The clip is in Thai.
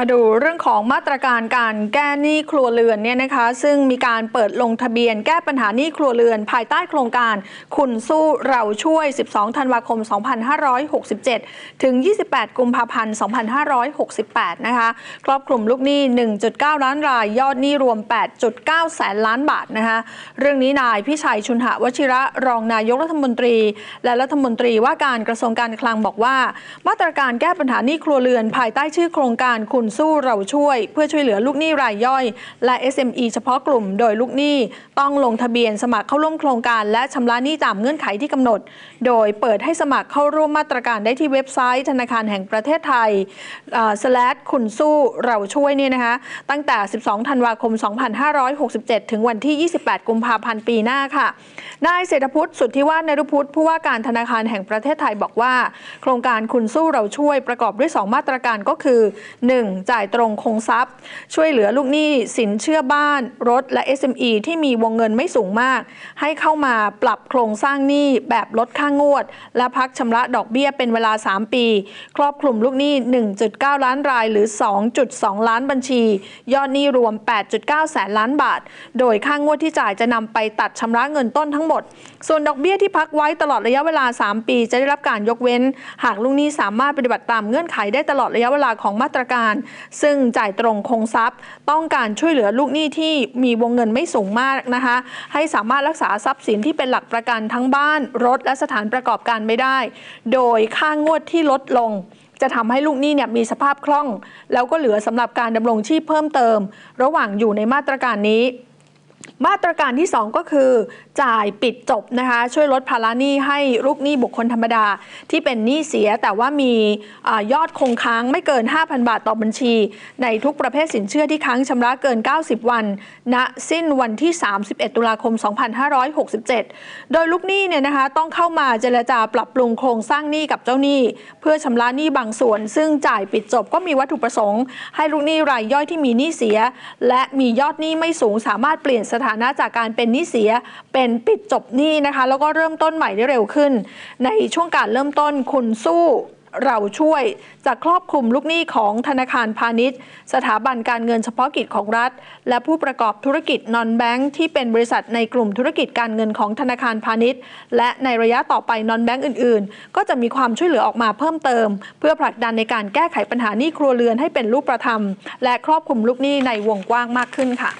มาดูเรื่องของมาตรการการแก้หนี้ครัวเรือนเนี่ยนะคะซึ่งมีการเปิดลงทะเบียนแก้ปัญหาหนี้ครัวเรือน ภายใต้โครงการคุณสู้เราช่วย 12 ธันวาคม 2567 ถึง 28 กุมภาพันธ์ 2568 นะคะครอบคลุมลูกหนี้ 1.9 ล้านราย ยอดหนี้รวม 8.9 แสนล้านบาทนะคะเรื่องนี้นายพิชัยชุนหะวชิระรองนายกรัฐมนตรี และรัฐมนตรีว่าการกระทรวงการคลังบอกว่า มาตรการแก้ปัญหาหนี้ครัวเรือน ภายใต้ชื่อโครงการคุณสู้เราช่วย เพื่อช่วยเหลือลูกหนี้รายย่อย และ SME เฉพาะกลุ่มโดยลูกหนี้ต้องลงทะเบียนสมัครเข้าร่วมโครงการและชำระหนี้ตามเงื่อนไขที่กำหนด โดยเปิดให้สมัครเข้าร่วมมาตรการได้ที่เว็บไซต์ ธนาคารแห่งประเทศไทย slash คุณสู้เราช่วยเนี่ยนะคะตั้งแต่ 12 ธันวาคม 2567 ถึงวันที่ 28 กุมภาพันธ์ปีหน้าค่ะ นายเศรษฐพุทธสุทธิวาฒนรุพุทธผู้ว่าการธนาคารแห่งประเทศไทยบอกว่า โครงการคุณสู้เราช่วยประกอบด้วย 2 มาตรการก็คือ 1. จ่ายตรงคงทรัพย์ ช่วยเหลือลูกหนี้สินเชื่อบ้าน รถและ SME ที่มีวงเงินไม่สูงมาก ให้เข้ามาปรับโครงสร้างหนี้แบบลดค่างวด และพักชำระดอกเบี้ยเป็นเวลา 3 ปี ครอบคลุมลูกหนี้ 1.9 ล้านรายหรือ 2.2 ล้านบัญชี ยอดหนี้รวม 8.9 แสนล้านบาท โดยค่างวดที่จ่ายจะนำไปตัดชำระเงินต้นทั้งหมด ส่วนดอกเบี้ยที่พักไว้ตลอดระยะเวลา 3 ปี จะได้รับการยกเว้น หากลูกหนี้สามารถปฏิบัติตามเงื่อนไขได้ตลอดระยะเวลาของมาตรการซึ่งจ่ายตรงคงทรัพย์ ต้องการช่วยเหลือลูกหนี้ที่มีวงเงินไม่สูงมากนะคะ ให้สามารถรักษาทรัพย์สินที่เป็นหลักประกันทั้งบ้าน รถและสถานประกอบการไม่ได้ โดยค่างวดที่ลดลงจะทำให้ลูกหนี้เนี่ยมีสภาพคล่อง แล้วก็เหลือสำหรับการดำรงชีพเพิ่มเติม ระหว่างอยู่ในมาตรการนี้ มาตรการที่ 2 ก็คือจ่ายปิดจบนะคะ ช่วยลดภาระหนี้ให้ลูกหนี้บุคคลธรรมดาที่เป็นหนี้เสีย แต่ว่ามีอยอดคงค้างไม่เกิน 5,000 บาทต่อบัญชี ในทุกประเภทสินเชื่อที่ค้างชำระเกิน 90 วัน ณสิ้นวันที่ 31 ตุลาคม 2567 โดยลูกหนี้เนี่ยนะคะต้องเข้ามาเจรจาปรับปรุงโครงสร้างหนี้กับเจ้าหนี้ เพื่อชำระหนี้บางส่วน ซึ่งจ่ายปิดจบก็มีวัตถุประสงค์ ให้ลูกหนี้รายย่อยที่มีหนี้เสีย และมียอดหนี้ไม่สูงสามารถเปลี่ยนสถานะจากการเป็นหนี้เสียเป็นปิดจบหนี้นะคะ แล้วก็เริ่มต้นใหม่ได้เร็วขึ้น ในช่วงการเริ่มต้นคุณสู้เราช่วยจะครอบคลุมลูกหนี้ของธนาคารพาณิชย์ สถาบันการเงินเฉพาะกิจของรัฐ และผู้ประกอบธุรกิจนอนแบงค์ที่เป็นบริษัทในกลุ่มธุรกิจการเงินของธนาคารพาณิชย์ และในระยะต่อไปนอนแบงค์อื่น ๆ ก็จะมีความช่วยเหลือออกมาเพิ่มเติม เพื่อผลักดันในการแก้ไขปัญหาหนี้ครัวเรือนให้เป็นรูปธรรม และครอบคลุมลูกหนี้ในวงกว้างมากขึ้นค่ะ